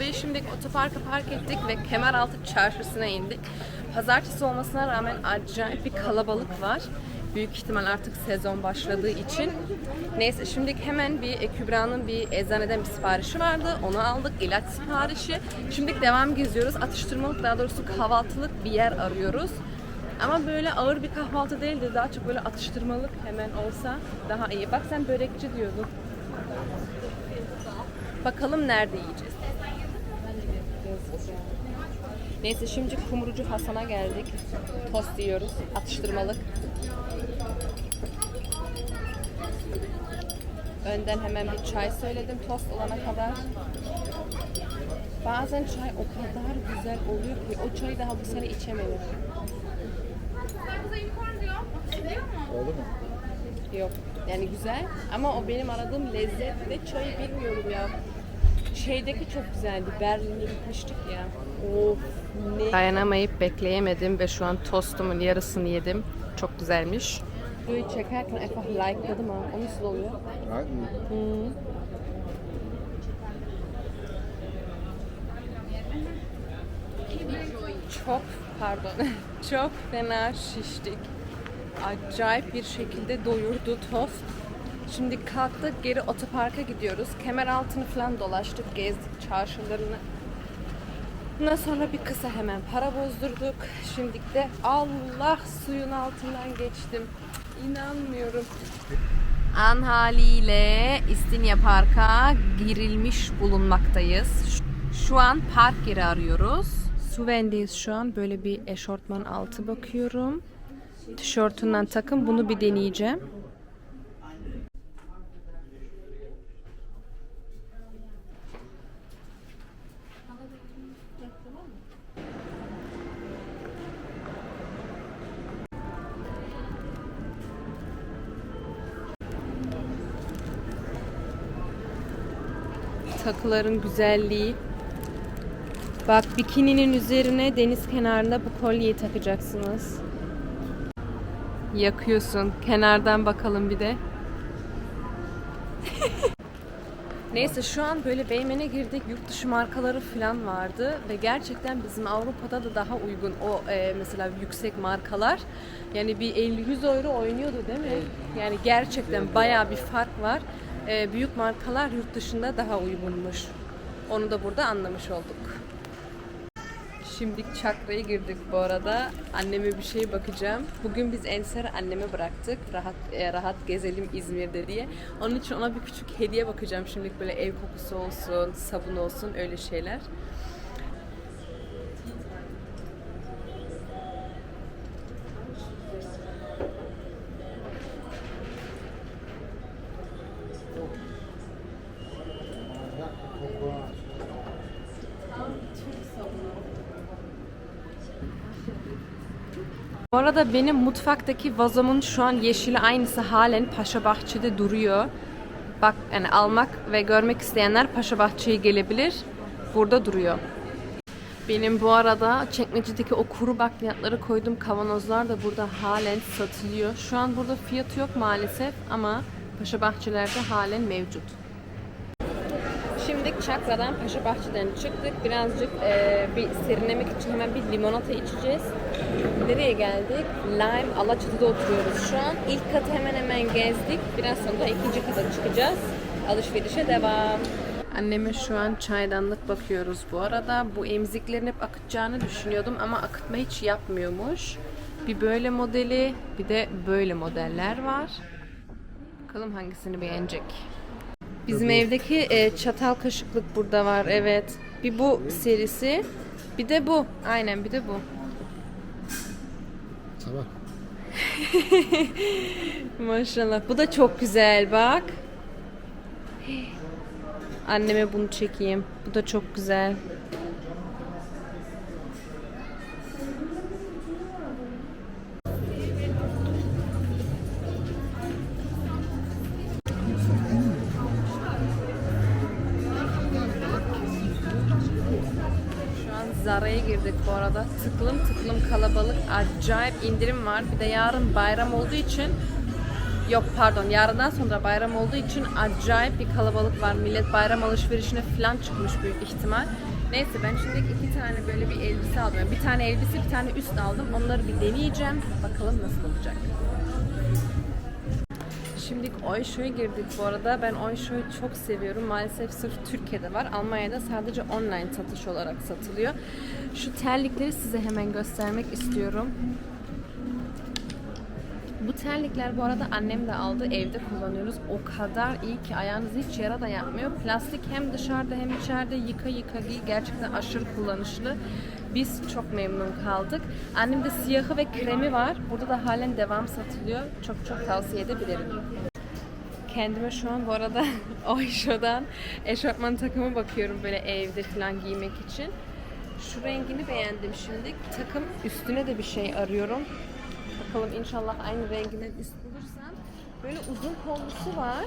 arabayı şimdi otoparka park ettik ve Kemeraltı çarşısına indik. Pazartesi olmasına rağmen acayip bir kalabalık var. Büyük ihtimal artık sezon başladığı için. Neyse şimdi hemen bir e, Kübra'nın bir eczaneden bir siparişi vardı. Onu aldık. ilaç siparişi. Şimdi devam geziyoruz. Atıştırmalık daha doğrusu kahvaltılık bir yer arıyoruz. Ama böyle ağır bir kahvaltı değildi. Daha çok böyle atıştırmalık hemen olsa daha iyi. Bak sen börekçi diyordun. Bakalım nerede yiyeceğiz. Neyse şimdi kumrucu Hasan'a geldik. Tost yiyoruz. Atıştırmalık. Önden hemen bir çay söyledim tost olana kadar. Bazen çay o kadar güzel oluyor ki o çayı daha bu sene içemedim. Oldu mu? Yok. Yani güzel ama o benim aradığım lezzet ve çayı bilmiyorum ya. Şeydeki çok güzeldi. Berlin'e gitmiştik ya. Of ne. Dayanamayıp bekleyemedim ve şu an tostumun yarısını yedim. Çok güzelmiş. Videoyu çekerken einfach like'ladım ha. O nasıl oluyor? Ha, iyi. Çok pardon. Çok fena şiştik. Acayip bir şekilde doyurdu tost. Şimdi kalktık geri otoparka gidiyoruz. Kemer altını falan dolaştık, gezdik çarşılarını. Ondan sonra bir kısa hemen para bozdurduk. Şimdi de Allah suyun altından geçtim. İnanmıyorum. An haliyle İstinye Park'a girilmiş bulunmaktayız. Şu an park yeri arıyoruz. Suven'deyiz şu an. Böyle bir eşortman altı bakıyorum. Tişörtünden takım. Bunu bir deneyeceğim. Takıların güzelliği. Bak bikininin üzerine deniz kenarında bu kolyeyi takacaksınız. Yakıyorsun. Kenardan bakalım bir de. Neyse şu an böyle Beymen'e girdik. Yurt dışı markaları falan vardı ve gerçekten bizim Avrupa'da da daha uygun o e, mesela yüksek markalar. Yani bir 50-100 euro oynuyordu değil mi? Yani gerçekten bayağı bir fark var. E, büyük markalar yurt dışında daha uygunmuş. Onu da burada anlamış olduk. Şimdi çakraya girdik bu arada. Anneme bir şey bakacağım. Bugün biz Enser'i anneme bıraktık. Rahat e, rahat gezelim İzmir'de diye. Onun için ona bir küçük hediye bakacağım. Şimdilik böyle ev kokusu olsun, sabun olsun öyle şeyler. Arada benim mutfaktaki vazomun şu an yeşili aynısı halen Paşa Bahçe'de duruyor. Bak yani almak ve görmek isteyenler Paşa Bahçe'ye gelebilir. Burada duruyor. Benim bu arada çekmecedeki o kuru bakliyatları koyduğum kavanozlar da burada halen satılıyor. Şu an burada fiyatı yok maalesef ama Paşa Bahçeler'de halen mevcut. Şimdi Çakra'dan Paşa Bahçe'den çıktık. Birazcık e, bir serinlemek için hemen bir limonata içeceğiz. Nereye geldik? Lime Alaçatı'da oturuyoruz şu an. İlk katı hemen hemen gezdik. Biraz sonra ikinci kata çıkacağız. Alışverişe devam. Anneme şu an çaydanlık bakıyoruz bu arada. Bu emziklerin hep akıtacağını düşünüyordum ama akıtma hiç yapmıyormuş. Bir böyle modeli, bir de böyle modeller var. Bakalım hangisini beğenecek. Bizim evdeki e, çatal kaşıklık burada var evet. Bir bu serisi. Bir de bu. Aynen bir de bu. Tamam. Maşallah. Bu da çok güzel bak. Anneme bunu çekeyim. Bu da çok güzel. Zara'ya girdik bu arada. Tıklım tıklım kalabalık. Acayip indirim var. Bir de yarın bayram olduğu için Yok pardon yarından sonra bayram olduğu için acayip bir kalabalık var. Millet bayram alışverişine falan çıkmış büyük ihtimal. Neyse ben şimdi iki tane böyle bir elbise aldım. Bir tane elbise bir tane üst aldım. Onları bir deneyeceğim. Bakalım nasıl olacak. Şimdi Oysho'ya girdik bu arada. Ben Oysho'yu çok seviyorum. Maalesef sırf Türkiye'de var. Almanya'da sadece online satış olarak satılıyor. Şu terlikleri size hemen göstermek istiyorum. Bu terlikler bu arada annem de aldı. Evde kullanıyoruz. O kadar iyi ki ayağınızı hiç yara da yapmıyor. Plastik hem dışarıda hem içeride yıka yıka giy. Gerçekten aşırı kullanışlı. Biz çok memnun kaldık. Annemde siyahı ve kremi var. Burada da halen devam satılıyor. Çok çok tavsiye edebilirim. Kendime şu an bu arada Oysho'dan eşofman takımı bakıyorum böyle evde falan giymek için. Şu rengini beğendim şimdi. Takım üstüne de bir şey arıyorum. Bakalım inşallah aynı renginden üst bulursam. Böyle uzun kollusu var.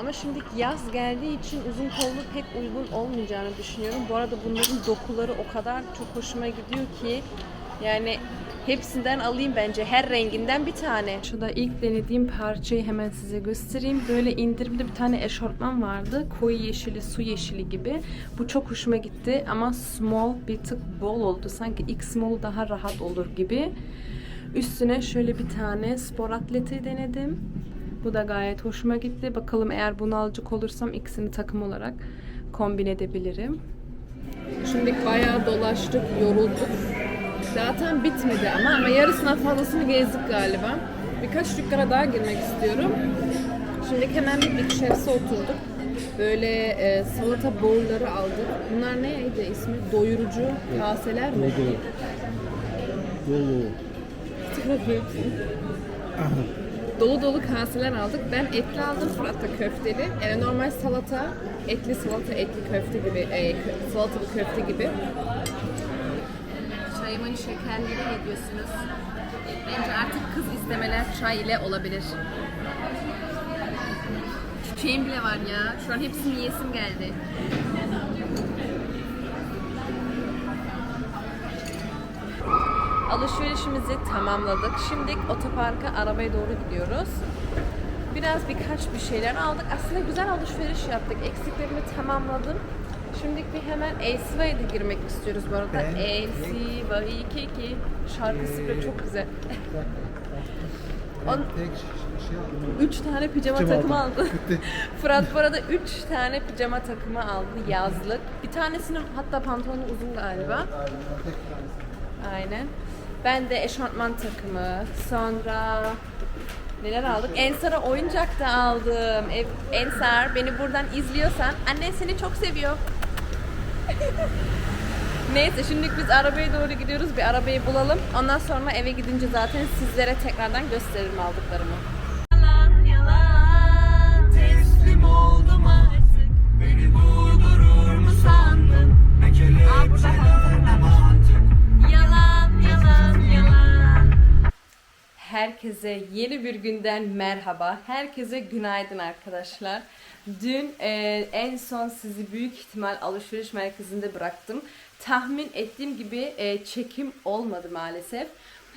Ama şimdi yaz geldiği için uzun kollu pek uygun olmayacağını düşünüyorum. Bu arada bunların dokuları o kadar çok hoşuma gidiyor ki yani hepsinden alayım bence. Her renginden bir tane. Şurada ilk denediğim parçayı hemen size göstereyim. Böyle indirimde bir tane eşortman vardı. Koyu yeşili, su yeşili gibi. Bu çok hoşuma gitti ama small bir tık bol oldu. Sanki ilk small daha rahat olur gibi. Üstüne şöyle bir tane spor atleti denedim. Bu da gayet hoşuma gitti. Bakalım eğer bunu alacak olursam ikisini takım olarak kombin edebilirim. Şimdi bayağı dolaştık, yorulduk. Zaten bitmedi ama ama yarısından fazlasını gezdik galiba. Birkaç dükkana daha girmek istiyorum. Şimdi hemen bir Big oturduk. Böyle e, salata bowl'ları aldık. Bunlar neydi ismi? Doyurucu kaseler mi? Dolu. Dolu dolu kaseler aldık. Ben etli aldım, Fırat da köfteli. Yani normal salata, etli salata, etli köfte gibi, e, salatalı köfte gibi. Çayımın şekerleri ne diyorsunuz? Bence artık kız istemeler çay ile olabilir. Çiçeğim bile var ya. Şu an hepsini yiyesim geldi. Alışverişimizi tamamladık. Şimdi otoparka arabaya doğru gidiyoruz. Biraz birkaç bir şeyler aldık. Aslında güzel alışveriş yaptık. Eksiklerimi tamamladım. Şimdi bir hemen Elsiva'ya da girmek istiyoruz bu arada. Ben- Elsiva ki şarkısı bile çok güzel. On- şey. Üç tane pijama takımı aldı. Fırat bu arada üç tane pijama takımı aldı yazlık. Bir tanesinin hatta pantolonu uzun galiba. Aynen. Ben de eşortman takımı, sonra neler aldık? Ensar'a oyuncak da aldım. E, Ensar beni buradan izliyorsan annen seni çok seviyor. Neyse şimdi biz arabaya doğru gidiyoruz. Bir arabayı bulalım. Ondan sonra eve gidince zaten sizlere tekrardan gösteririm aldıklarımı. Herkese yeni bir günden merhaba. Herkese günaydın arkadaşlar. Dün e, en son sizi büyük ihtimal alışveriş merkezinde bıraktım. Tahmin ettiğim gibi e, çekim olmadı maalesef.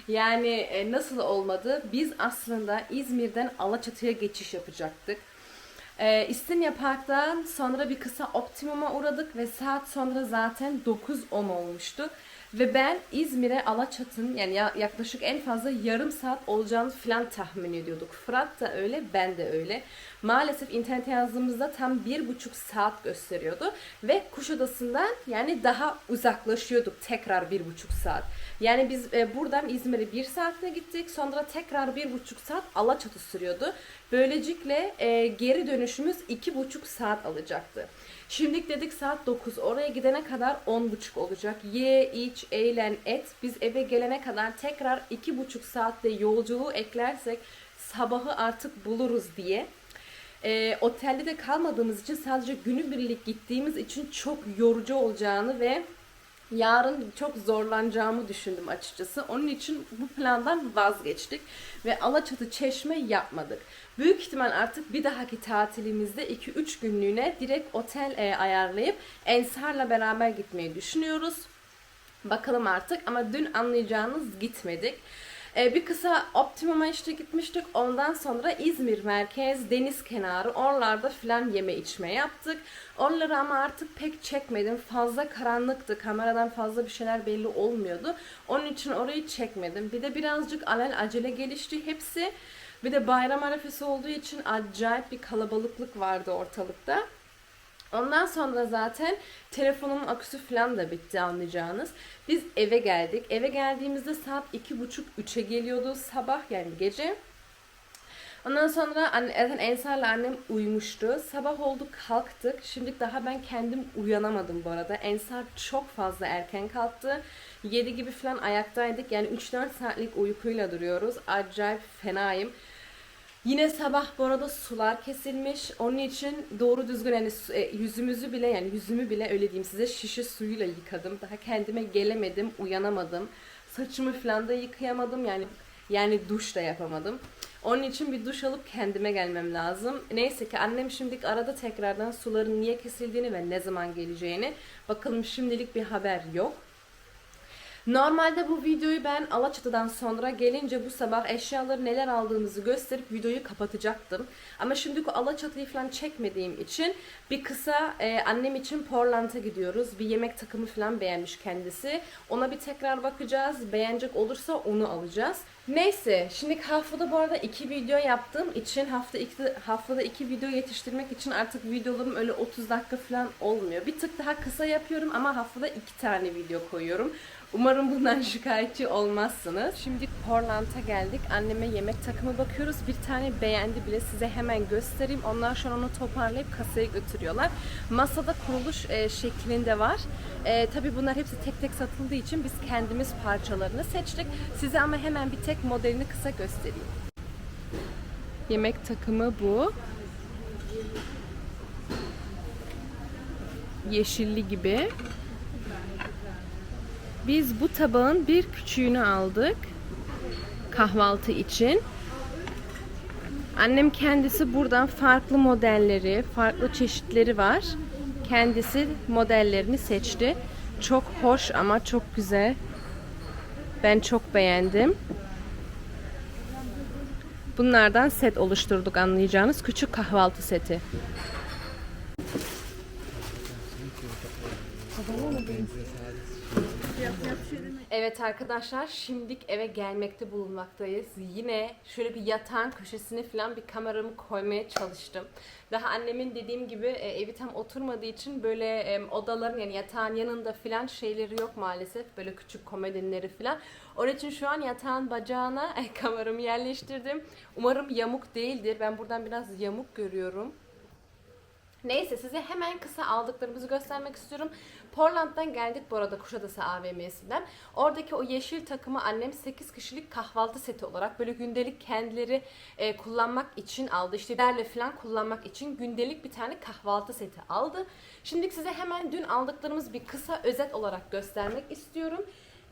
Yani e, nasıl olmadı? Biz aslında İzmir'den Alaçatı'ya geçiş yapacaktık. Ee, İstinye Park'tan sonra bir kısa Optimum'a uğradık ve saat sonra zaten 9-10 olmuştu. Ve ben İzmir'e Alaçatı'nın yani ya- yaklaşık en fazla yarım saat olacağını falan tahmin ediyorduk. Fırat da öyle, ben de öyle. Maalesef internete yazdığımızda tam bir buçuk saat gösteriyordu. Ve Kuşadası'ndan yani daha uzaklaşıyorduk tekrar bir buçuk saat. Yani biz e, buradan İzmir'e bir saatte gittik. Sonra tekrar bir buçuk saat Alaçatı sürüyordu. Böylelikle e, geri dönüşümüz iki buçuk saat alacaktı. Şimdi dedik saat 9. Oraya gidene kadar 10.30 olacak. Ye, iç, eğlen, et. Biz eve gelene kadar tekrar iki buçuk saatte yolculuğu eklersek sabahı artık buluruz diye. E, otelde de kalmadığımız için sadece günübirlik gittiğimiz için çok yorucu olacağını ve yarın çok zorlanacağımı düşündüm açıkçası. Onun için bu plandan vazgeçtik ve Alaçatı Çeşme yapmadık. Büyük ihtimal artık bir dahaki tatilimizde 2-3 günlüğüne direkt otel e, ayarlayıp Ensar'la beraber gitmeyi düşünüyoruz. Bakalım artık ama dün anlayacağınız gitmedik. Ee, bir kısa Optimum'a işte gitmiştik. Ondan sonra İzmir merkez, deniz kenarı oralarda filan yeme içme yaptık. Oraları ama artık pek çekmedim. Fazla karanlıktı. Kameradan fazla bir şeyler belli olmuyordu. Onun için orayı çekmedim. Bir de birazcık alel acele gelişti hepsi. Bir de bayram arefesi olduğu için acayip bir kalabalıklık vardı ortalıkta. Ondan sonra zaten telefonumun aküsü falan da bitti anlayacağınız. Biz eve geldik. Eve geldiğimizde saat iki buçuk üçe geliyordu sabah yani gece. Ondan sonra anne, zaten Ensar'la annem uyumuştu. Sabah oldu kalktık. Şimdi daha ben kendim uyanamadım bu arada. Ensar çok fazla erken kalktı. 7 gibi falan ayaktaydık. Yani 3-4 saatlik uykuyla duruyoruz. Acayip fenayım. Yine sabah bu arada sular kesilmiş. Onun için doğru düzgün yani e, yüzümüzü bile yani yüzümü bile öyle diyeyim size şişe suyuyla yıkadım. Daha kendime gelemedim, uyanamadım. Saçımı falan da yıkayamadım yani yani duş da yapamadım. Onun için bir duş alıp kendime gelmem lazım. Neyse ki annem şimdilik arada tekrardan suların niye kesildiğini ve ne zaman geleceğini. Bakalım şimdilik bir haber yok. Normalde bu videoyu ben Alaçatı'dan sonra gelince bu sabah eşyaları neler aldığımızı gösterip videoyu kapatacaktım. Ama şimdi o Alaçatı'yı falan çekmediğim için bir kısa e, annem için Portland'a gidiyoruz. Bir yemek takımı falan beğenmiş kendisi. Ona bir tekrar bakacağız. Beğenecek olursa onu alacağız. Neyse, şimdi haftada bu arada iki video yaptığım için hafta iki, haftada iki video yetiştirmek için artık videolarım öyle 30 dakika falan olmuyor. Bir tık daha kısa yapıyorum ama haftada iki tane video koyuyorum. Umarım bundan şikayetçi olmazsınız. Şimdi Portland'a geldik. Anneme yemek takımı bakıyoruz. Bir tane beğendi bile size hemen göstereyim. Onlar şu an onu toparlayıp kasaya götürüyorlar. Masada kuruluş e, şeklinde var. E, tabii bunlar hepsi tek tek satıldığı için biz kendimiz parçalarını seçtik. Size ama hemen bir tek modelini kısa göstereyim. Yemek takımı bu. Yeşilli gibi. Biz bu tabağın bir küçüğünü aldık. Kahvaltı için. Annem kendisi buradan farklı modelleri, farklı çeşitleri var. Kendisi modellerini seçti. Çok hoş ama çok güzel. Ben çok beğendim. Bunlardan set oluşturduk anlayacağınız küçük kahvaltı seti. Evet arkadaşlar şimdilik eve gelmekte bulunmaktayız. Yine şöyle bir yatağın köşesine falan bir kameramı koymaya çalıştım. Daha annemin dediğim gibi e, evi tam oturmadığı için böyle e, odaların yani yatağın yanında falan şeyleri yok maalesef. Böyle küçük komodinleri falan. Onun için şu an yatağın bacağına kameramı yerleştirdim. Umarım yamuk değildir. Ben buradan biraz yamuk görüyorum. Neyse size hemen kısa aldıklarımızı göstermek istiyorum. Portland'dan geldik bu arada Kuşadası AVM'sinden. Oradaki o yeşil takımı annem 8 kişilik kahvaltı seti olarak böyle gündelik kendileri e, kullanmak için aldı. İşte derle falan kullanmak için gündelik bir tane kahvaltı seti aldı. Şimdi size hemen dün aldıklarımız bir kısa özet olarak göstermek istiyorum.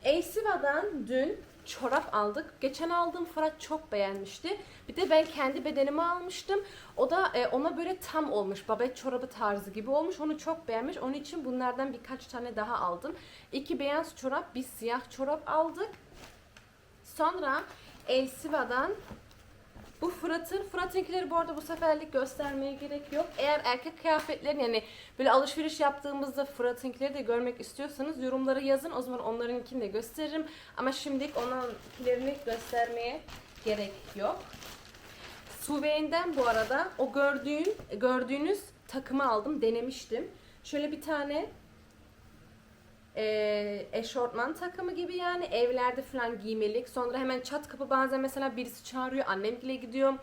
Eysiva'dan dün çorap aldık. Geçen aldığım Fırat çok beğenmişti. Bir de ben kendi bedenime almıştım. O da e, ona böyle tam olmuş. Babet çorabı tarzı gibi olmuş. Onu çok beğenmiş. Onun için bunlardan birkaç tane daha aldım. İki beyaz çorap, bir siyah çorap aldık. Sonra Elsiva'dan bu Fırat'ın, Fırat'ınkileri bu arada bu seferlik göstermeye gerek yok. Eğer erkek kıyafetlerini yani böyle alışveriş yaptığımızda Fırat'ınkileri de görmek istiyorsanız yorumlara yazın. O zaman onlarınkini de gösteririm. Ama şimdilik onlarınkilerini göstermeye gerek yok. Suveyn'den bu arada o gördüğün gördüğünüz takımı aldım, denemiştim. Şöyle bir tane e, eşortman takımı gibi yani evlerde falan giymelik. Sonra hemen çat kapı bazen mesela birisi çağırıyor, annemle gidiyorum.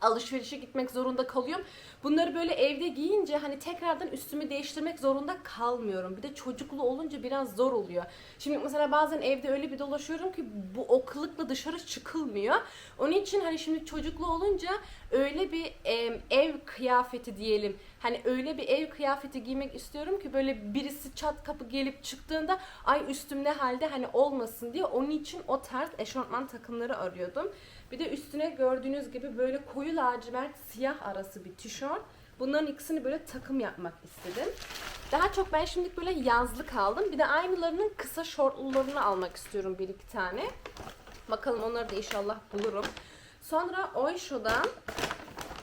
Alışverişe gitmek zorunda kalıyorum. Bunları böyle evde giyince hani tekrardan üstümü değiştirmek zorunda kalmıyorum. Bir de çocuklu olunca biraz zor oluyor. Şimdi mesela bazen evde öyle bir dolaşıyorum ki bu o dışarı çıkılmıyor. Onun için hani şimdi çocuklu olunca öyle bir em, ev kıyafeti diyelim. Hani öyle bir ev kıyafeti giymek istiyorum ki böyle birisi çat kapı gelip çıktığında ay üstüm ne halde hani olmasın diye onun için o tarz eşofman takımları arıyordum. Bir de üstüne gördüğünüz gibi böyle koyu lacivert siyah arası bir tişört. Bunların ikisini böyle takım yapmak istedim. Daha çok ben şimdilik böyle yazlık aldım. Bir de aynılarının kısa şortlularını almak istiyorum bir iki tane. Bakalım onları da inşallah bulurum. Sonra Oysho'dan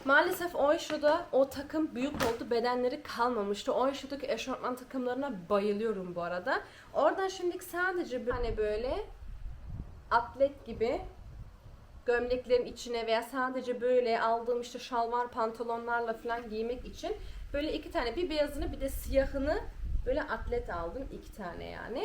Maalesef Oysho'da o takım büyük oldu. Bedenleri kalmamıştı. Oysho'daki eşofman takımlarına bayılıyorum bu arada. Oradan şimdilik sadece bir tane böyle atlet gibi gömleklerin içine veya sadece böyle aldığım işte şalvar pantolonlarla falan giymek için böyle iki tane bir beyazını bir de siyahını böyle atlet aldım. iki tane yani.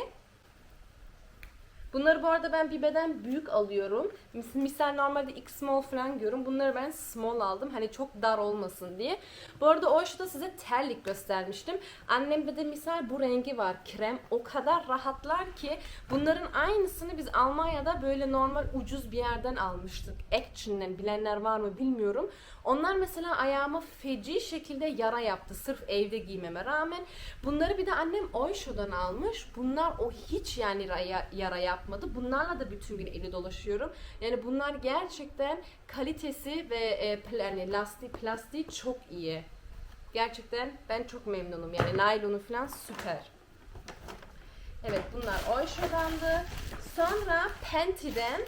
Bunları bu arada ben bir beden büyük alıyorum. Mis- Misal normalde X small falan giyiyorum. Bunları ben small aldım. Hani çok dar olmasın diye. Bu arada o da size terlik göstermiştim. Annemde de misal bu rengi var. Krem. O kadar rahatlar ki bunların aynısını biz Almanya'da böyle normal ucuz bir yerden almıştık. Action'den bilenler var mı bilmiyorum. Onlar mesela ayağıma feci şekilde yara yaptı. Sırf evde giymeme rağmen. Bunları bir de annem Oysho'dan almış. Bunlar o hiç yani yara, yara yapmadı. Bunlarla da bütün gün eli dolaşıyorum. Yani bunlar gerçekten kalitesi ve e, yani lastik plastiği çok iyi. Gerçekten ben çok memnunum. Yani naylonu falan süper. Evet bunlar Oysho'dandı. Sonra Penti'den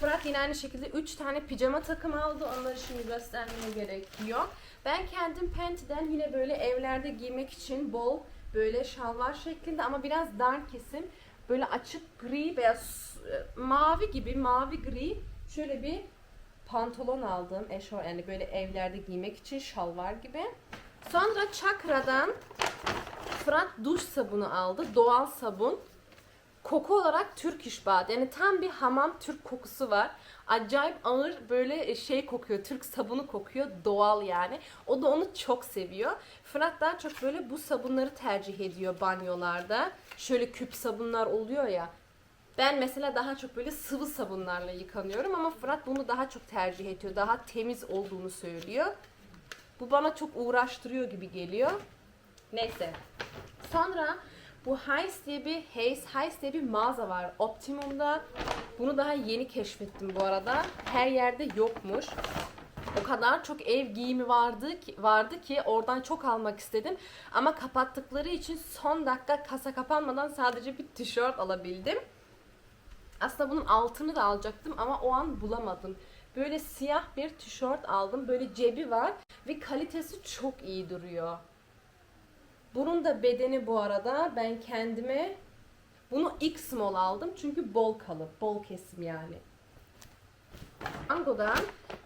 Fırat yine aynı şekilde 3 tane pijama takım aldı. Onları şimdi göstermeye gerek yok. Ben kendim Penti'den yine böyle evlerde giymek için bol böyle şalvar şeklinde ama biraz dar kesim böyle açık gri veya e, mavi gibi mavi gri şöyle bir pantolon aldım. Eşo yani böyle evlerde giymek için şalvar gibi. Sonra Chakra'dan Fırat duş sabunu aldı. Doğal sabun. Koku olarak Türk iş Bad. Yani tam bir hamam Türk kokusu var. Acayip ağır böyle şey kokuyor. Türk sabunu kokuyor. Doğal yani. O da onu çok seviyor. Fırat daha çok böyle bu sabunları tercih ediyor banyolarda. Şöyle küp sabunlar oluyor ya. Ben mesela daha çok böyle sıvı sabunlarla yıkanıyorum ama Fırat bunu daha çok tercih ediyor. Daha temiz olduğunu söylüyor. Bu bana çok uğraştırıyor gibi geliyor. Neyse. Sonra bu Heiss diye bir Hayes Heiss diye bir mağaza var Optimum'da. Bunu daha yeni keşfettim bu arada. Her yerde yokmuş. O kadar çok ev giyimi vardı ki, vardı ki oradan çok almak istedim. Ama kapattıkları için son dakika kasa kapanmadan sadece bir tişört alabildim. Aslında bunun altını da alacaktım ama o an bulamadım. Böyle siyah bir tişört aldım. Böyle cebi var ve kalitesi çok iyi duruyor. Bunun da bedeni bu arada ben kendime bunu X small aldım çünkü bol kalıp, bol kesim yani. Ango'dan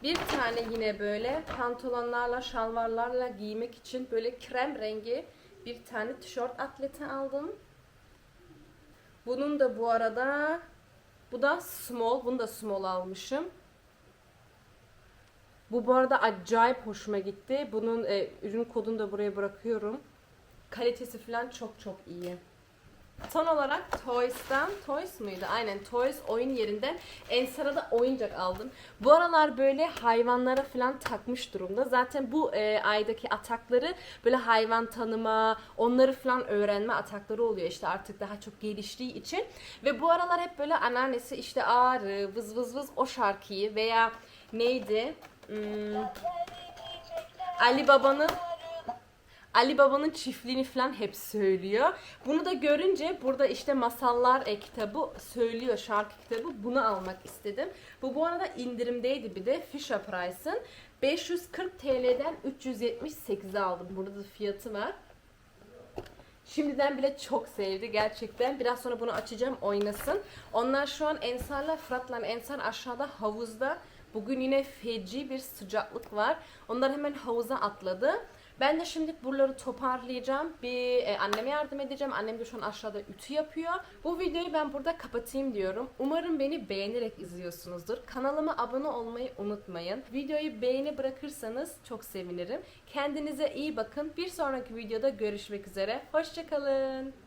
bir tane yine böyle pantolonlarla, şalvarlarla giymek için böyle krem rengi bir tane tişört atleti aldım. Bunun da bu arada bu da small, bunu da small almışım. Bu bu arada acayip hoşuma gitti. Bunun e, ürün kodunu da buraya bırakıyorum. Kalitesi falan çok çok iyi. Son olarak Toys'tan, Toys muydu? Aynen Toys oyun yerinden Ensar'a da oyuncak aldım. Bu aralar böyle hayvanlara falan takmış durumda. Zaten bu e, aydaki atakları böyle hayvan tanıma, onları falan öğrenme atakları oluyor işte artık daha çok geliştiği için. Ve bu aralar hep böyle anneannesi işte ağrı, vız vız vız o şarkıyı veya neydi? Hmm, Ali Baba'nın Ali Baba'nın çiftliğini falan hep söylüyor. Bunu da görünce burada işte masallar e, kitabı söylüyor şarkı kitabı. Bunu almak istedim. Bu bu arada indirimdeydi bir de Fisher Price'ın. 540 TL'den 378'e aldım. Burada da fiyatı var. Şimdiden bile çok sevdi gerçekten. Biraz sonra bunu açacağım oynasın. Onlar şu an Ensar'la Fırat'la Ensar aşağıda havuzda. Bugün yine feci bir sıcaklık var. Onlar hemen havuza atladı. Ben de şimdi buraları toparlayacağım. Bir e, anneme yardım edeceğim. Annem de şu an aşağıda ütü yapıyor. Bu videoyu ben burada kapatayım diyorum. Umarım beni beğenerek izliyorsunuzdur. Kanalıma abone olmayı unutmayın. Videoyu beğeni bırakırsanız çok sevinirim. Kendinize iyi bakın. Bir sonraki videoda görüşmek üzere. Hoşçakalın.